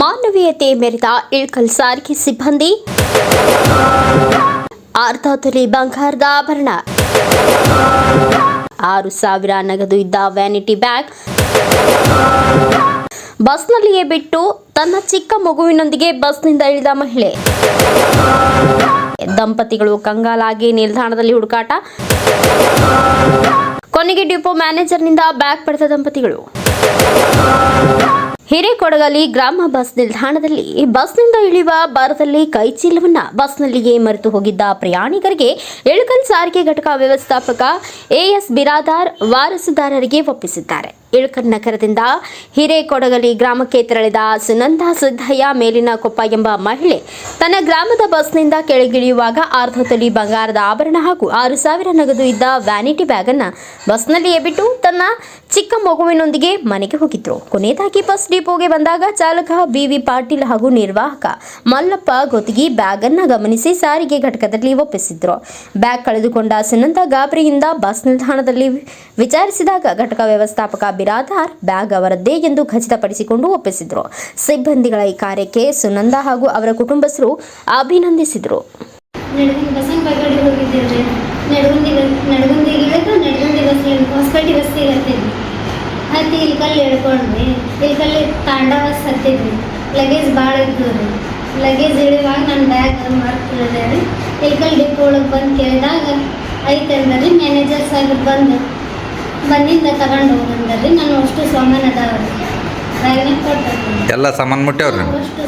ಮಾನವೀಯತೆ ಮೆರೆದ ಇಳ್ಕಲ್ ಸಾರಿಗೆ ಸಿಬ್ಬಂದಿ. ಅರ್ಧ ಬಂಗಾರದ ಆಭರಣ. ಆರು ಸಾವಿರ ನಗದು ಇದ್ದ ವ್ಯಾನಿಟಿ ಬ್ಯಾಗ್. ಬಸ್ನಲ್ಲಿಯೇ ಬಿಟ್ಟು ತನ್ನ ಚಿಕ್ಕ ಮಗುವಿನೊಂದಿಗೆ ಬಸ್ನಿಂದ ಇಳಿದ ಮಹಿಳೆ. ದಂಪತಿಗಳು ಕಂಗಾಲಾಗಿ ನಿಲ್ದಾಣದಲ್ಲಿ ಹುಡುಕಾಟ. ಕೊನೆಗೆ ಡಿಪೋ ಮ್ಯಾನೇಜರ್ನಿಂದ ಬ್ಯಾಗ್ ಪಡೆದ ದಂಪತಿಗಳು. ಹಿರೇಕೊಡಗಲಿ ಗ್ರಾಮ ಬಸ್ ನಿಲ್ದಾಣದಲ್ಲಿ ಬಸ್ನಿಂದ ಇಳಿಯುವ ಬಾರದಲ್ಲಿ ಕೈಚೀಲವನ್ನ ಬಸ್ನಲ್ಲಿಯೇ ಮರೆತು ಹೋಗಿದ್ದ ಪ್ರಯಾಣಿಕರಿಗೆ ಇಳಕಲ್ ಸಾರಿಗೆ ಘಟಕ ವ್ಯವಸ್ಥಾಪಕ ಎಎಸ್ ಬಿರಾದಾರ್ ವಾರಸುದಾರರಿಗೆ ಒಪ್ಪಿಸಿದ್ದಾರೆ. ಇಳಕಲ್ ನಗರದಿಂದ ಹಿರೇಕೊಡಗಲಿ ಗ್ರಾಮಕ್ಕೆ ತೆರಳಿದ ಸುನಂದ ಸಿದ್ದಯ್ಯ ಮೇಲಿನ ಕೊಪ್ಪ ಎಂಬ ಮಹಿಳೆ ತನ್ನ ಗ್ರಾಮದ ಬಸ್ನಿಂದ ಕೆಳಗಿಳಿಯುವಾಗ ಅರ್ಧ ತೊಲಿ ಬಂಗಾರದ ಆಭರಣ ಹಾಗೂ ಆರು ಸಾವಿರ ನಗದು ಇದ್ದ ವ್ಯಾನಿಟಿ ಬ್ಯಾಗ್ ಅನ್ನ ಬಸ್ನಲ್ಲಿಯೇ ಬಿಟ್ಟು ತನ್ನ ಚಿಕ್ಕ ಮಗುವಿನೊಂದಿಗೆ ಮನೆಗೆ ಹೋಗಿದ್ರು. ಕೊನೆಯದಾಗಿ ಬಸ್ ಡಿಪೋಗೆ ಬಂದಾಗ ಚಾಲಕ ಬಿವಿ ಪಾಟೀಲ್ ಹಾಗೂ ನಿರ್ವಾಹಕ ಮಲ್ಲಪ್ಪ ಗೊತ್ತಿಗೆ ಬ್ಯಾಗ್ ಅನ್ನ ಗಮನಿಸಿ ಸಾರಿಗೆ ಘಟಕದಲ್ಲಿ ಒಪ್ಪಿಸಿದ್ರು. ಬ್ಯಾಗ್ ಕಳೆದುಕೊಂಡ ಸುನಂದ ಗಾಬರಿಯಿಂದ ಬಸ್ ನಿಲ್ದಾಣದಲ್ಲಿ ವಿಚಾರಿಸಿದಾಗ ಘಟಕ ವ್ಯವಸ್ಥಾಪಕ ಬಿರಾದಾರ್ ಬ್ಯಾಗ್ ಅವರದ್ದೇ ಎಂದು ಖಚಿತಪಡಿಸಿಕೊಂಡು ಒಪ್ಪಿಸಿದ್ರು. ಸಿಬ್ಬಂದಿಗಳ ಈ ಕಾರ್ಯಕ್ಕೆ ಸುನಂದ ಹಾಗೂ ಅವರ ಕುಟುಂಬಸ್ಥರು ಅಭಿನಂದಿಸಿದರು. ಹತ್ತಿ ಇಲ್ಕಲ್ಲಿ ಇಳ್ಕೊಂಡ್ವಿ ಇಲ್ಕಲ್ಲಿ ತಾಂಡ ಬಸ್ ಹತ್ತಿದ್ವಿ ಲಗೇಜ್ ಭಾಳ ಇದ್ದು ರೀ ಲಗೇಜ್ ಇಳಿಯುವಾಗ ನನ್ನ ಬ್ಯಾಗ್ ಮರ್ತು ಇಳಿದೆ ರೀ ಇಲ್ಲಿ ಡಿಪೋ ಒಳಗೆ ಬಂದು ಕೇಳಿದಾಗ ಐತೆ ರೀ ಮ್ಯಾನೇಜರ್ ಸಾಹೇಬ್ರು ಬಂದು ಬಂದಿಂದ ತಗೊಂಡು ಹೋಗಂದ್ರಿ ನಾನು ಅಷ್ಟು ಸಾಮಾನು ಅದಾವ ಎಲ್ಲ ಸಾಮಾನು ಮುಟ್ಟ್ಯಾವ್ರಿ ಅಷ್ಟು